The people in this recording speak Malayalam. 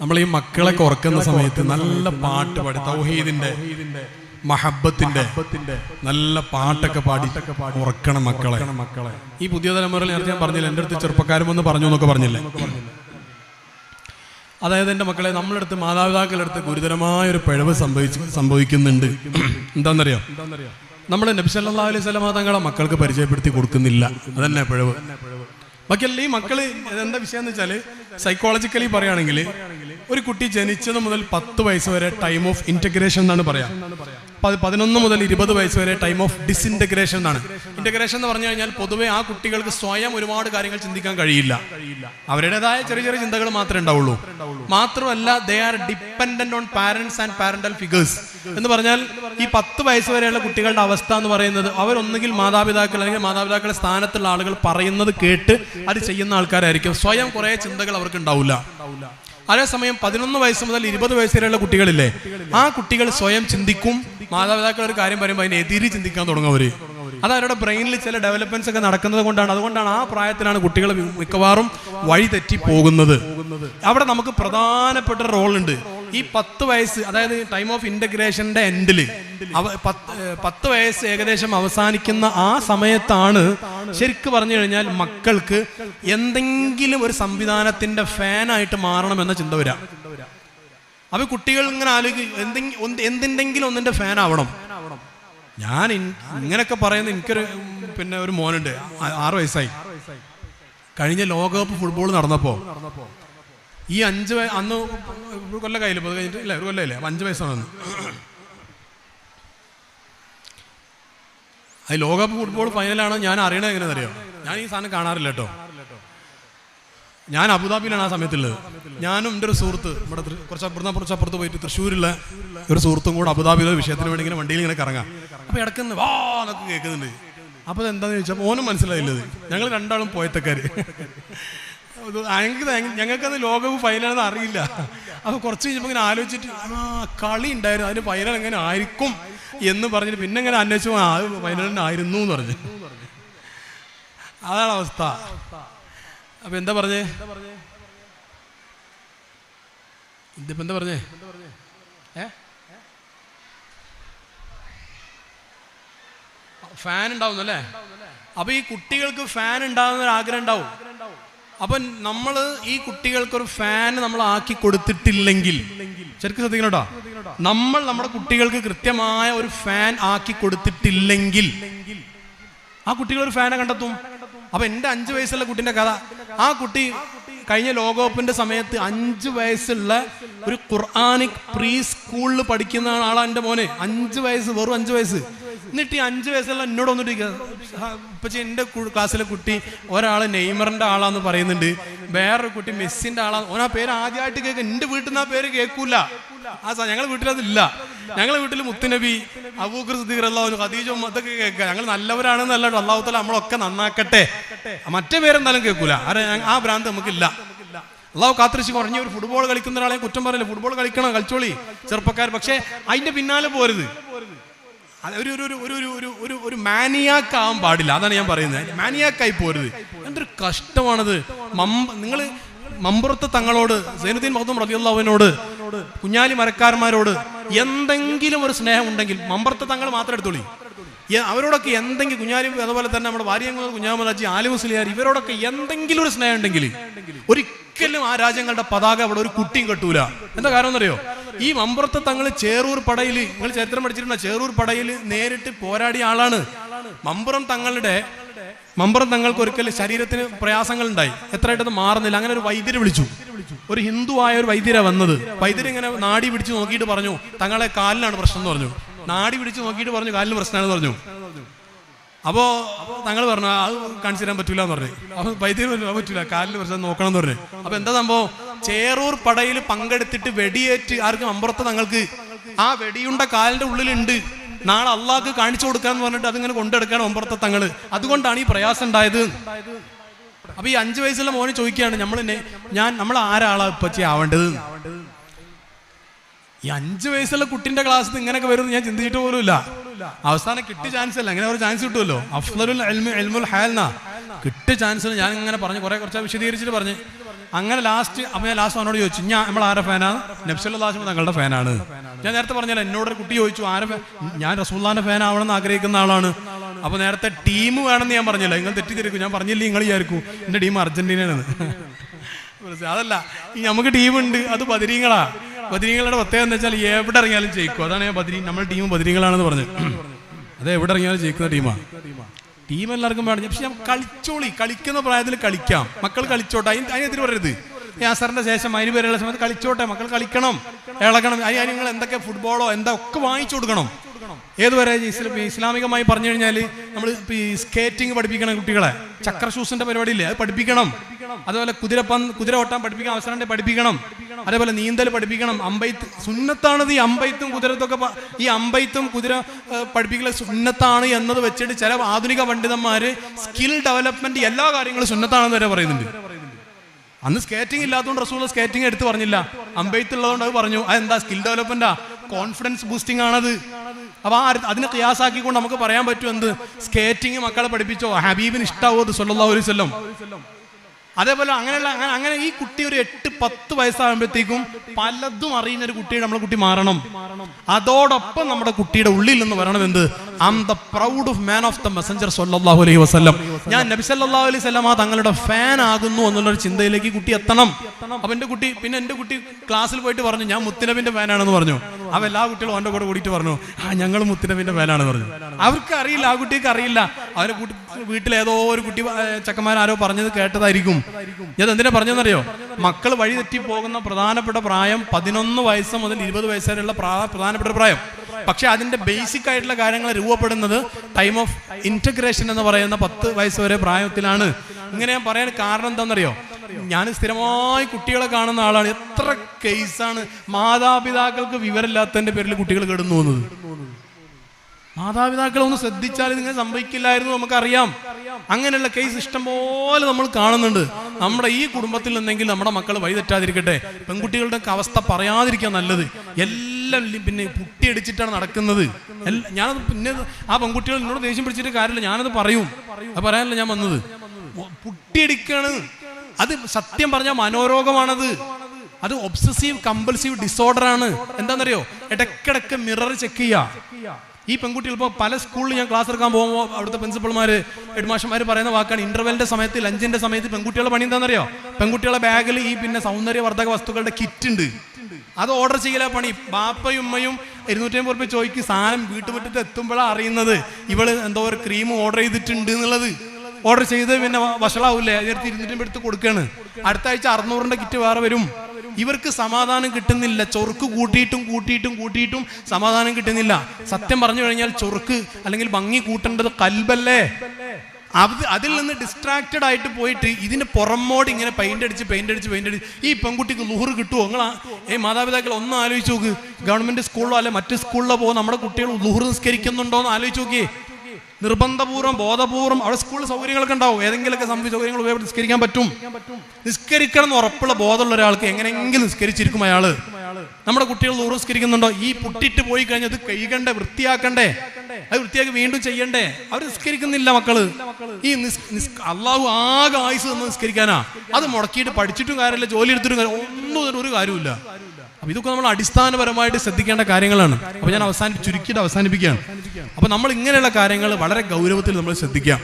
നമ്മൾ ഈ മക്കളെ കുറക്കുന്ന സമയത്ത് നല്ല പാട്ട് പാടി തൗഹീദിന്റെ മഹബത്തിന്റെ നല്ല പാട്ടൊക്കെ പാടി ഉറക്കണം മക്കളെ. മക്കളെ. ഈ പുതിയ തലമുറയിൽ നേരത്തെ ഞാൻ പറഞ്ഞില്ല എന്റെ അടുത്ത് ചെറുപ്പക്കാരും ഒന്ന് പറഞ്ഞു എന്നൊക്കെ പറഞ്ഞില്ലേ? അതായത് എന്റെ മക്കളെ നമ്മളടുത്ത് മാതാപിതാക്കളുടെ അടുത്ത് ഗുരുതരമായ ഒരു പിഴവ് സംഭവിച്ച് സംഭവിക്കുന്നുണ്ട്. എന്താണെന്നറിയോ നമ്മൾ നബിസല്ലാ അലൈഹി സ്വലമ തങ്ങളെ മക്കൾക്ക് പരിചയപ്പെടുത്തി കൊടുക്കുന്നില്ല. അതന്നെ പിഴവ്. ബാക്കിയല്ല ഈ മക്കൾ എന്താ വിഷയം എന്ന് വെച്ചാൽ സൈക്കോളജിക്കലി പറയുകയാണെങ്കിൽ ഒരു കുട്ടി ജനിച്ചത് മുതൽ പത്ത് വയസ്സ് വരെ ടൈം ഓഫ് ഇന്റഗ്രേഷൻ എന്നാണ് പറയാം. പതിനൊന്ന് മുതൽ ഇരുപത് വയസ്സ് വരെ ടൈം ഓഫ് ഡിസിന്റഗ്രേഷൻ എന്നാണ്. ഇന്റഗ്രേഷൻ എന്ന് പറഞ്ഞു കഴിഞ്ഞാൽ പൊതുവെ ആ കുട്ടികൾക്ക് സ്വയം ഒരുപാട് കാര്യങ്ങൾ ചിന്തിക്കാൻ കഴിയില്ല. അവരുടേതായ ചെറിയ ചെറിയ ചിന്തകൾ മാത്രമേ ഉണ്ടാവുള്ളൂ. മാത്രമല്ല they are dependent on parents and parental figures എന്ന് പറഞ്ഞാൽ ഈ പത്ത് വയസ്സ് വരെയുള്ള കുട്ടികളുടെ അവസ്ഥ എന്ന് പറയുന്നത് അവരൊന്നുകിൽ മാതാപിതാക്കൾ അല്ലെങ്കിൽ മാതാപിതാക്കളുടെ സ്ഥാനത്തുള്ള ആളുകൾ പറയുന്നത് കേട്ട് അത് ചെയ്യുന്ന ആൾക്കാരായിരിക്കും. സ്വയം കുറെ ചിന്തകൾ അവർക്ക് ഉണ്ടാവില്ല. അതേസമയം പതിനൊന്ന് വയസ്സ് മുതൽ ഇരുപത് വയസ്സ് വരെയുള്ള കുട്ടികളില്ലേ? ആ കുട്ടികൾ സ്വയം ചിന്തിക്കും. മാതാപിതാക്കൾ ഒരു കാര്യം പറയുമ്പോൾ അതിനെ എതിരി ചിന്തിക്കാൻ തുടങ്ങും അവർ. അത് അവരുടെ ബ്രെയിനിൽ ചില ഡെവലപ്മെന്റ്സ് ഒക്കെ നടക്കുന്നത് കൊണ്ടാണ്. അതുകൊണ്ടാണ് ആ പ്രായത്തിലാണ് കുട്ടികൾ മിക്കവാറും വഴി തെറ്റി പോകുന്നത്. അവിടെ നമുക്ക് പ്രധാനപ്പെട്ട റോൾ ഉണ്ട്. ഈ പത്ത് വയസ്സ് അതായത് ടൈം ഓഫ് ഇന്റഗ്രേഷന്റെ എൻഡിൽ അവ പത്ത് വയസ്സ് ഏകദേശം അവസാനിക്കുന്ന ആ സമയത്താണ് ശരിക്ക് പറഞ്ഞു കഴിഞ്ഞാൽ മക്കൾക്ക് എന്തെങ്കിലും ഒരു സംവിധാനത്തിന്റെ ഫാനായിട്ട് മാറണമെന്ന ചിന്ത വരാം അപ്പൊ കുട്ടികൾ ഇങ്ങനെ ആലോചിക്കും എന്തിന്റെങ്കിലും ഒന്നിന്റെ ഫാൻ ആവണം ഞാൻ ഇങ്ങനെയൊക്കെ പറയുന്ന എനിക്കൊരു പിന്നെ ഒരു മോനുണ്ട് ആറു വയസ്സായി. കഴിഞ്ഞ ലോകകപ്പ് ഫുട്ബോൾ നടന്നപ്പോ ഈ അഞ്ച് അന്ന് കൊല്ലം കയ്യിൽ കഴിഞ്ഞിട്ട് ഇല്ല ഒരു കൊല്ലമില്ലേ അഞ്ച് വയസ്സാണ് അത് ലോകകപ്പ് ഫുട്ബോൾ ഫൈനലാണ് ഞാൻ അറിയണത് എങ്ങനെയാണെന്ന് അറിയോ ഞാൻ ഈ സാധനം കാണാറില്ല കേട്ടോ. ഞാൻ അബുദാബിയിലാണ് ആ സമയത്തുള്ളത്. ഞാനും എന്റെ ഒരു സുഹൃത്ത് ഇവിടെ കുറച്ച് അപ്പുറത്ത് കുറച്ച് അപ്പുറത്ത് പോയിട്ട് തൃശ്ശൂരുള്ള ഒരു സുഹൃത്തും കൂടെ അബുദാബിയിലെ വിഷയത്തിന് വേണ്ടി ഇങ്ങനെ വണ്ടിയിൽ ഇങ്ങനെ കറങ്ങാം. അപ്പോൾ ഇടക്കുന്ന് വാ എന്നൊക്കെ കേൾക്കുന്നുണ്ട്. അപ്പൊ എന്താണെന്ന് ചോദിച്ചാൽ ഓനും മനസ്സിലായില്ലത്. ഞങ്ങൾ രണ്ടാളും ഞങ്ങൾക്ക് ഞങ്ങൾക്കത് ലോകകപ്പ് ഫൈനലാണെന്ന് അറിയില്ല. അപ്പൊ കുറച്ച് കഴിഞ്ഞപ്പോൾ ഇങ്ങനെ ആലോചിച്ചിട്ട് ആ കളി ഉണ്ടായിരുന്നു. അതിന് ഫൈനൽ എങ്ങനെ ആയിരിക്കും എന്ന് പറഞ്ഞിട്ട് പിന്നെ ഇങ്ങനെ അന്വേഷിച്ചു ആ ഫൈനലിനായിരുന്നു എന്ന് പറഞ്ഞു. അതാണ് അവസ്ഥ. അപ്പൊ എന്താ പറഞ്ഞേ? ഇതിപ്പോ എന്താ പറഞ്ഞേ? ഫാൻ ഉണ്ടാവുന്നു അല്ലേ അപ്പൊ ഈ കുട്ടികൾക്ക് ഫാൻ ഉണ്ടാകുന്ന ആഗ്രഹം ഉണ്ടാവും. അപ്പൊ നമ്മൾ ഈ കുട്ടികൾക്ക് ഒരു ഫാൻ നമ്മൾ ആക്കി കൊടുത്തിട്ടില്ലെങ്കിൽ. ശരിക്കും ശ്രദ്ധിക്കണോ നമ്മൾ നമ്മുടെ കുട്ടികൾക്ക് കൃത്യമായ ഒരു ഫാൻ ആക്കി കൊടുത്തിട്ടില്ലെങ്കിൽ. ആ കുട്ടികൾ ഒരു ഫാനെ കണ്ടെത്തും. അപ്പൊ എന്റെ അഞ്ചു വയസ്സുള്ള കുട്ടിന്റെ കഥ. ആ കുട്ടി കഴിഞ്ഞ ലോകകപ്പിന്റെ സമയത്ത് അഞ്ചു വയസ്സുള്ള ഒരു ഖുർആാനിക് പ്രീ സ്കൂളിൽ പഠിക്കുന്ന ആളാ എന്റെ മോനെ. അഞ്ചു വയസ്സ് വെറും അഞ്ചു വയസ്സ്. എന്നിട്ട് ഈ അഞ്ചു വയസ്സുള്ള എന്നോട് വന്നിട്ട് ഇപ്പൊ എന്റെ ക്ലാസ്സിലെ കുട്ടി ഒരാൾ നെയ്മറിന്റെ ആളാന്ന് പറയുന്നുണ്ട്. വേറൊരു കുട്ടി മെസ്സിന്റെ ആളാ. ഓൻ പേര് ആദ്യമായിട്ട് കേൾക്കും. എന്റെ വീട്ടിൽ നിന്ന് ആ പേര് കേൾക്കൂല. ആ സാ ഞങ്ങളെ വീട്ടിൽ അതില്ല. ഞങ്ങളെ വീട്ടിൽ മുത്തുനബി അബൂഖർ സിദ്ദീഖ് അള്ളാഹു അതൊക്കെ കേൾക്കുക ഞങ്ങൾ നല്ലവരാണെന്നല്ല അള്ളാഹു തല നമ്മളൊക്കെ നന്നാക്കട്ടെ. മറ്റേ പേരെന്തായാലും കേൾക്കൂല. ആ ഭ്രാന്ത് നമുക്കില്ല. അള്ളാഹു കാത്തിരിച്ച് കുറഞ്ഞ ഒരു ഫുട്ബോൾ കളിക്കുന്ന ഒരാളെ കുറ്റം പറയില്ല? ഫുട്ബോൾ കളിക്കണം? കളിച്ചോളി ചെറുപ്പക്കാർ പക്ഷേ അതിന്റെ പിന്നാലെ പോരുത്. ഒരു ഒരു ഒരു ഒരു ഒരു ഒരു മാനിയാക്കാവാൻ പാടില്ല. അതാണ് ഞാൻ പറയുന്നത്. മാനിയാക്കായി പോരുത്. എന്തൊരു കഷ്ടമാണത്. നിങ്ങൾ മമ്പുറത്ത് തങ്ങളോട് സൈനുദ്ദീൻ മഹദൂം റബിയുള്ളവനോട് കുഞ്ഞാലി മരക്കാരന്മാരോട് എന്തെങ്കിലും ഒരു സ്നേഹം ഉണ്ടെങ്കിൽ മമ്പുറത്ത് തങ്ങൾ മാത്രം എടുത്തോളി. അവരോടൊക്കെ എന്തെങ്കിലും കുഞ്ഞാലി അതുപോലെ തന്നെ നമ്മുടെ വാര്യങ്ങൾ കുഞ്ഞാമലാജി ആലി മുസ്ലിയാർ ഇവരോടൊക്കെ എന്തെങ്കിലും ഒരു സ്നേഹം ഉണ്ടെങ്കിൽ ഒരിക്കലും ആ രാജ്യങ്ങളുടെ പതാക അവിടെ ഒരു കുട്ടിയും കെട്ടൂല. എന്താ കാരണം എന്നറിയോ? ഈ മമ്പുറത്ത് തങ്ങൾ ചേറൂർ പടയിൽ നിങ്ങൾ ചരിത്രം പഠിച്ചിട്ടുണ്ട്? ചേറൂർ പടയിൽ നേരിട്ട് പോരാടിയ ആളാണ്. മമ്പുറം തങ്ങളുടെ മമ്പുറം തങ്ങൾക്ക് ഒരിക്കൽ ശരീരത്തിന് പ്രയാസങ്ങൾ ഉണ്ടായി എത്രയായിട്ടത് മാറുന്നില്ല. അങ്ങനെ ഒരു വൈദ്യരെ വിളിച്ചു. ഒരു ഹിന്ദു ആയ ഒരു വൈദ്യരാ വന്നത്. വൈദ്യർ ഇങ്ങനെ നാടി പിടിച്ചു നോക്കിയിട്ട് പറഞ്ഞു തങ്ങളെ കാലിനാണ് പ്രശ്നം എന്ന് പറഞ്ഞു. നാടി പിടിച്ച് നോക്കിയിട്ട് പറഞ്ഞു കാലിന് പ്രശ്നമാണെന്ന് പറഞ്ഞു. അപ്പോ തങ്ങൾ പറഞ്ഞു അത് കാണിച്ചു തരാൻ പറ്റൂല എന്ന് പറഞ്ഞു. അപ്പൊ വൈദ്യർ പറഞ്ഞു "അത് പറ്റൂല കാലിന് പ്രശ്നം നോക്കണം എന്ന് പറഞ്ഞു. അപ്പൊ എന്താ സംഭവം? ചേറൂർ പടയിൽ പങ്കെടുത്തിട്ട് വെടിയേറ്റ് ആർക്കും അമ്പുറത്ത് തങ്ങൾക്ക് ആ വെടിയുണ്ട കാലിന്റെ ഉള്ളിലുണ്ട്. നാളെ അള്ളാക്ക് കാണിച്ചു കൊടുക്കാന്ന് പറഞ്ഞിട്ട് അതിങ്ങനെ കൊണ്ടെടുക്കാണ് ഒമ്പറത്തെ തങ്ങൾ. അതുകൊണ്ടാണ് ഈ പ്രയാസം ഉണ്ടായത്. അപ്പൊ ഈ അഞ്ചു വയസ്സുള്ള മോനെ ചോദിക്കുകയാണ് നമ്മൾ ഞാൻ നമ്മൾ ആരാളാ ഇപ്പച്ചി ആവേണ്ടത്? ഈ അഞ്ചു വയസ്സുള്ള കുട്ടിന്റെ ക്ലാസ് ഇങ്ങനെയൊക്കെ വരും ഞാൻ ചിന്തിച്ചിട്ട് പോലുമില്ല. അവസാനം കിട്ടിയ ചാൻസ് അല്ല? അങ്ങനെ ഒരു ചാൻസ് കിട്ടുമല്ലോ. അഫ്സലുൽ എൽമു എൽമുൽ ഹാൽന. കിട്ടിയ ചാൻസ് ഞാൻ ഇങ്ങനെ പറഞ്ഞു കുറെ കുറച്ച് വിശദീകരിച്ചിട്ട് പറഞ്ഞു. അങ്ങനെ ലാസ്റ്റ് അപ്പൊ ഞാൻ ലാസ്റ്റ് അവനോട് ചോദിച്ചു ഞാൻ നമ്മൾ ആരെ ഫാനാണ് നബ്സല്ലാസ്മ തങ്ങളുടെ ഫാനാണ് ഞാൻ നേരത്തെ പറഞ്ഞല്ലോ എന്നോട് കുട്ടി ചോദിച്ചു ആരെ ഞാൻ റസൂല്ലാന്റെ ഫാൻ ആവണമെന്ന് ആഗ്രഹിക്കുന്ന ആളാണ്. അപ്പൊ നേരത്തെ ടീം വേണമെന്ന് ഞാൻ പറഞ്ഞില്ല നിങ്ങൾ തെറ്റിദ്ധരിക്കും. ഞാൻ പറഞ്ഞില്ല നിങ്ങൾ വിചാരിക്കും എന്റെ ടീം അർജന്റീനയാണ്. അതല്ല നമുക്ക് ടീമുണ്ട് അത് ബദരീങ്ങളാ ബദരീങ്ങളുടെ പ്രത്യേകത എന്ന് വെച്ചാൽ എവിടെ ഇറങ്ങിയാലും ജയിക്കും. അതാണ് ഞാൻ ബദരീ നമ്മുടെ ടീം ബദരീങ്ങളാണെന്ന് പറഞ്ഞു അതെ എവിടെ ഇറങ്ങിയാലും ജയിക്കുന്ന ടീമാണ് ടീം എല്ലാവർക്കും വേണം. പക്ഷെ ഞാൻ കളിച്ചോളി. കളിക്കുന്ന പ്രായത്തിൽ കളിക്കാം. മക്കൾ കളിച്ചോട്ടെ. അതിന് അതിനെതിരെ പറയരുത്. യാസറിന്റെ ശേഷം അതിന് പേരുള്ള സമയത്ത് കളിച്ചോട്ടെ. മക്കൾ കളിക്കണം. ഇളകണം. അതിന് നിങ്ങൾ എന്തൊക്കെ ഫുട്ബോളോ എന്താ ഒക്കെ വാങ്ങിച്ചു കൊടുക്കണം. ഏതുവരെ ഇസ്ലാ- ഇസ്ലാമികമായി പറഞ്ഞു കഴിഞ്ഞാൽ നമ്മൾ സ്കേറ്റിംഗ് പഠിപ്പിക്കണം കുട്ടികളെ. ചക്ര ഷൂസിന്റെ പരിപാടി ഇല്ലേ? അത് പഠിപ്പിക്കണം. അതുപോലെ കുതിരപ്പൻ കുതിര ഓട്ടാൻ പഠിപ്പിക്കാൻ അവസരം ഉണ്ടെങ്കിൽ പഠിപ്പിക്കണം. അതേപോലെ നീന്തൽ പഠിപ്പിക്കണം. അമ്പയത്ത് സുന്നത്താണത് ഈ അമ്പയത്തും കുതിരത്തൊക്കെ ഈ അമ്പയത്തും കുതിര പഠിപ്പിക്കുന്ന പഠിപ്പിക്കൽ സുന്നത്താണ് എന്നത് വെച്ചിട്ട് ചില ആധുനിക പണ്ഡിതന്മാര് സ്കിൽ ഡെവലപ്മെന്റ് എല്ലാ കാര്യങ്ങളും സുന്നത്താണെന്ന് വരെ പറയുന്നുണ്ട്. അന്ന് സ്കേറ്റിംഗ് ഇല്ലാത്തതുകൊണ്ട് റസൂൾ സ്കേറ്റിംഗ് എടുത്ത് പറഞ്ഞില്ല. അമ്പയത്തുള്ളതുകൊണ്ട് അത് പറഞ്ഞു. അതെന്താ? സ്കിൽ ഡെവലപ്മെന്റാ? കോൺഫിഡൻസ് ബൂസ്റ്റിംഗ് ആണത് അപ്പൊ ആ അതിനെ ക്രിയാസാക്കിക്കൊണ്ട് നമുക്ക് പറയാൻ പറ്റും എന്ത്? സ്കേറ്റിംഗ് മക്കളെ പഠിപ്പിച്ചോ? ഹബീബിന് ഇഷ്ടാവോ അത് സൊല്ലാ ഒരു അതേപോലെ അങ്ങനെയുള്ള അങ്ങനെ അങ്ങനെ ഈ കുട്ടി ഒരു എട്ട് പത്ത് വയസ്സാകുമ്പോഴത്തേക്കും പലതും അറിയുന്ന ഒരു കുട്ടിയുടെ നമ്മളെ കുട്ടി മാറണം. അതോടൊപ്പം നമ്മുടെ കുട്ടിയുടെ ഉള്ളിൽ നിന്ന് വരണം എന്ത്? I the proud of man of the messenger സല്ലാഹു അലൈഹി വസ്ലം ഞാൻ നബി സല്ലാഹു അലൈഹി ആ തങ്ങളുടെ ഫാൻ ആകുന്നു എന്നുള്ള ചിന്തയിലേക്ക് കുട്ടി എത്തണം. അപ്പൊ എന്റെ കുട്ടി പിന്നെ എന്റെ കുട്ടി ക്ലാസ്സിൽ പോയിട്ട് പറഞ്ഞു ഞാൻ മുത്തിനബിന്റെ ഫാനാണെന്ന് പറഞ്ഞു. അവ എല്ലാ കുട്ടികളും അവന്റെ കൂടെ കൂടിയിട്ട് പറഞ്ഞു ആ ഞങ്ങൾ മുത്തിനബിന്റെ ഫാനാണെന്ന് പറഞ്ഞു. അവർക്ക് അറിയില്ല ആ കുട്ടിക്ക് അറിയില്ല. അവരെ ഏതോ ഒരു കുട്ടി ചെക്കന്മാരാരോ പറഞ്ഞത് കേട്ടതായിരിക്കും. ഞാൻ എന്തിനാ പറഞ്ഞെന്നറിയോ മക്കൾ വഴി തെറ്റി പോകുന്ന പ്രധാനപ്പെട്ട പ്രായം പതിനൊന്ന് വയസ്സ് മുതൽ ഇരുപത് വയസ്സ് വരെയുള്ള പ്രധാനപ്പെട്ട പ്രായം. പക്ഷെ അതിന്റെ ബേസിക് ആയിട്ടുള്ള കാര്യങ്ങൾ രൂപപ്പെടുന്നത് ടൈം ഓഫ് ഇന്റഗ്രേഷൻ എന്ന് പറയുന്ന പത്ത് വയസ്സ് വരെ പ്രായത്തിലാണ്. ഇങ്ങനെ ഞാൻ പറയാൻ കാരണം എന്താണെന്നറിയോ? ഞാൻ സ്ഥിരമായി കുട്ടികളെ കാണുന്ന ആളാണ്. എത്ര കേസാണ് മാതാപിതാക്കൾക്ക് വിവരമില്ലാത്തതിന്റെ പേരിൽ കുട്ടികൾ കിടന്നു പോകുന്നത് മാതാപിതാക്കളെ ഒന്ന് ശ്രദ്ധിച്ചാൽ ഇതിങ്ങനെ സംഭവിക്കില്ലായിരുന്നു നമുക്കറിയാം. അങ്ങനെയുള്ള കേസ് ഇഷ്ടംപോലെ നമ്മൾ കാണുന്നുണ്ട്. നമ്മുടെ ഈ കുടുംബത്തിൽ നിന്നെങ്കിൽ നമ്മുടെ മക്കൾ വഴിതെറ്റാതിരിക്കട്ടെ. പെൺകുട്ടികളുടെ അവസ്ഥ പറയാതിരിക്കാൻ നല്ലത്. എല്ലാം പിന്നെ പുട്ടിയടിച്ചിട്ടാണ് നടക്കുന്നത്. ഞാനത് പിന്നെ ആ പെൺകുട്ടികൾ എന്നോട് ദേഷ്യം പിടിച്ചിട്ട് കാര്യമില്ല. ഞാനത് പറയും. അത് പറയാനല്ല ഞാൻ വന്നത്. പുട്ടിയടിക്കാണ് അത് സത്യം പറഞ്ഞാൽ മനോരോഗമാണത്. അത് ഒബ്സസീവ് കമ്പൽസീവ് ഡിസോർഡർ ആണ്. എന്താണെന്നറിയോ ഇടക്കിടക്ക് മിറർ ചെക്ക് ചെയ്യുക ഈ പെൺകുട്ടികൾ ഇപ്പോൾ പല സ്കൂളിൽ ഞാൻ ക്ലാസ് എടുക്കാൻ പോകുമ്പോൾ അവിടുത്തെ പ്രിൻസിപ്പൾമാർ ഹെഡ്മാഷന്മാർ പറയുന്ന വാക്കാണ്. ഇന്റർവെലിന്റെ സമയത്ത് ലഞ്ചിന്റെ സമയത്ത് പെൺകുട്ടികളുടെ പണി എന്താണെന്നറിയോ? പെൺകുട്ടികളുടെ ബാഗിൽ ഈ പിന്നെ സൗന്ദര്യവർദ്ധക വസ്തുക്കളുടെ കിറ്റ് ഉണ്ട്. അത് ഓർഡർ ചെയ്യല പണി. ബാപ്പയും ഉമ്മയും ഇരുന്നൂറ്റി അമ്പത് റുപ്യ ചോദിക്ക് സാധനം വീട്ടുമുറ്റത്ത് എത്തുമ്പോഴാണ് അറിയുന്നത് ഇവൾ എന്തോ ഒരു ക്രീം ഓർഡർ ചെയ്തിട്ടുണ്ട് എന്നുള്ളത്. ഓർഡർ ചെയ്ത് പിന്നെ വഷളാവൂലേ അതിനടുത്ത് ഇരുന്നൂറ്റി എടുത്ത് കൊടുക്കുകയാണ് അടുത്ത ആഴ്ച അറുന്നൂറിന്റെ കിറ്റ് വേറെ വരും. ഇവർക്ക് സമാധാനം കിട്ടുന്നില്ല. ചൊറുക്ക് കൂട്ടിയിട്ടും കൂട്ടിയിട്ടും കൂട്ടിയിട്ടും സമാധാനം കിട്ടുന്നില്ല. സത്യം പറഞ്ഞു കഴിഞ്ഞാൽ ചൊറുക്ക് അല്ലെങ്കിൽ ഭംഗി കൂട്ടേണ്ടത് കൽബല്ലേ? അത് അതിൽ നിന്ന് ഡിസ്ട്രാക്റ്റഡ് ആയിട്ട് പോയിട്ട് ഇതിന് പുറമോട് ഇങ്ങനെ പെയിന്റ് അടിച്ച് പെയിന്റ് അടിച്ച് പെയിന്റ് അടിച്ച്. ഈ പെൺകുട്ടിക്ക് ലുഹർ കിട്ടുമോ നിങ്ങൾ ഏ മാതാപിതാക്കൾ ഒന്ന് ആലോചിച്ച് നോക്ക്. ഗവൺമെന്റ് സ്കൂളിലോ അല്ലെ മറ്റു സ്കൂളിലോ പോകുന്ന നമ്മുടെ കുട്ടികൾ ലുഹർ നിസ്കരിക്കുന്നുണ്ടോ എന്ന് ആലോചിച്ച് നോക്കിയേ. നിർബന്ധപൂർവം ബോധപൂർവം അവിടെ സ്കൂളിൽ സൗകര്യങ്ങളൊക്കെ ഉണ്ടാവും. ഏതെങ്കിലുമൊക്കെ സംഭവ സൗകര്യങ്ങൾ ഉപയോഗം നിസ്കരിക്കാൻ പറ്റും. നിസ്കരിക്കണം എന്ന് ഉറപ്പുള്ള ബോധമുള്ള ഒരാൾക്ക് എങ്ങനെയെങ്കിലും നിസ്കരിച്ചിരിക്കും അയാൾ. നമ്മുടെ കുട്ടികൾ നിസ്കരിക്കുന്നുണ്ടോ? ഈ പുട്ടിട്ട് പോയി കഴിഞ്ഞത് കൈകണ്ടേ വൃത്തിയാക്കണ്ടേ? അത് വൃത്തിയാക്കി വീണ്ടും ചെയ്യണ്ടേ? അവർ നിസ്കരിക്കുന്നില്ല മക്കൾ. ഈ അള്ളാഹു ആകെ ആയുസ് നിന്ന് നിസ്കരിക്കാനാ. അത് മുടക്കിയിട്ട് പഠിച്ചിട്ടും കാര്യമില്ല ജോലി എടുത്തിട്ടും ഒന്നും ഒരു കാര്യമില്ല അപ്പൊ ഇതൊക്കെ നമ്മൾ അടിസ്ഥാനപരമായിട്ട് ശ്രദ്ധിക്കേണ്ട കാര്യങ്ങളാണ്. അപ്പൊ ഞാൻ അവസാനി ചുരുക്കിയിട്ട് അവസാനിപ്പിക്കുകയാണ്. അപ്പൊ നമ്മൾ ഇങ്ങനെയുള്ള കാര്യങ്ങൾ വളരെ ഗൗരവത്തിൽ നമ്മൾ ശ്രദ്ധിക്കാം